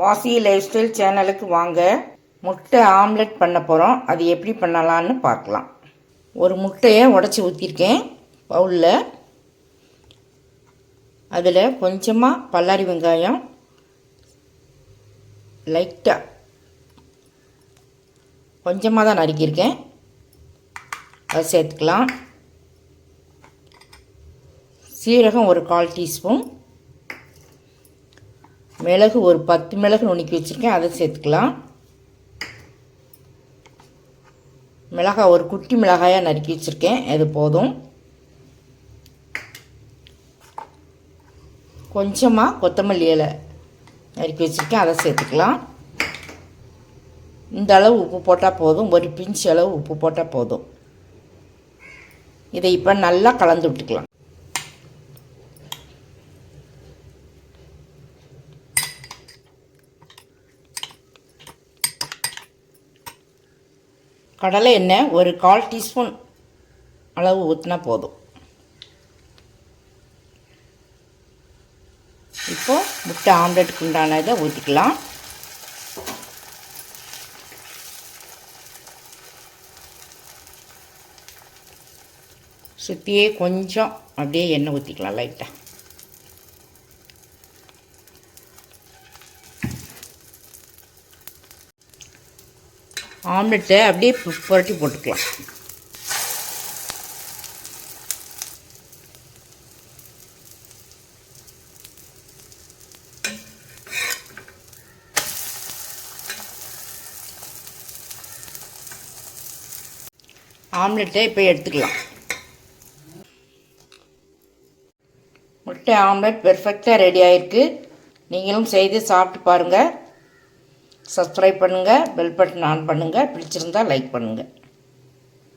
வாசி life style சேனலுக்கு வாங்க. முட்டை ஆம்லெட் பண்ண போகிறோம் அது எப்படி பண்ணலான்னு பார்க்கலாம். ஒரு முட்டையை உடச்சி ஊற்றிருக்கேன் பவுலில். அதில் கொஞ்சமாக பல்லாரி வெங்காயம். லைட்டாக கொஞ்சமாக தான் நறுக்கியிருக்கேன். அதை சேர்த்துக்கலாம். சீரகம் ஒரு கால் டீஸ்பூன். மிளகு ஒரு பத்து மிளகு நுணுக்கி வச்சுருக்கேன். அதை சேர்த்துக்கலாம். மிளகாய் ஒரு குட்டி மிளகாயாக நறுக்கி வச்சுருக்கேன். அது போதும். கொஞ்சமாக கொத்தமல்லி இலை நறுக்கி வச்சுருக்கேன். அதை சேர்த்துக்கலாம். இந்த அளவு உப்பு போட்டால் போதும். ஒரு பிஞ்சு அளவு உப்பு போட்டால் போதும். இதை இப்போ நல்லா கலந்து விட்டுக்கலாம். கடலை எண்ணெய் ஒரு கால் டீஸ்பூன் அளவு ஊற்றினா போதும். இப்போ முட்டை ஆம்லெட்டுக்கு உண்டான இதை ஊற்றிக்கலாம் சுற்றியே கொஞ்சம் அப்படியே எண்ணெய் ஊற்றிக்கலாம் லைட்டாக ஆம்லெட்டை அப்படியே புரட்டி போட்டுக்கலாம். ஆம்லெட்டை இப்போ எடுத்துக்கலாம். முட்டை ஆம்லெட் பெர்ஃபெக்டாக ரெடி ஆயிருக்கு. நீங்களும் செய்து சாப்பிட்டு பாருங்கள் சப்ஸ்கிரைப் பண்ணுங்கள் பெல் பட்டன் ஆன் பண்ணுங்கள் பிடிச்சிருந்தா லைக் பண்ணுங்கள்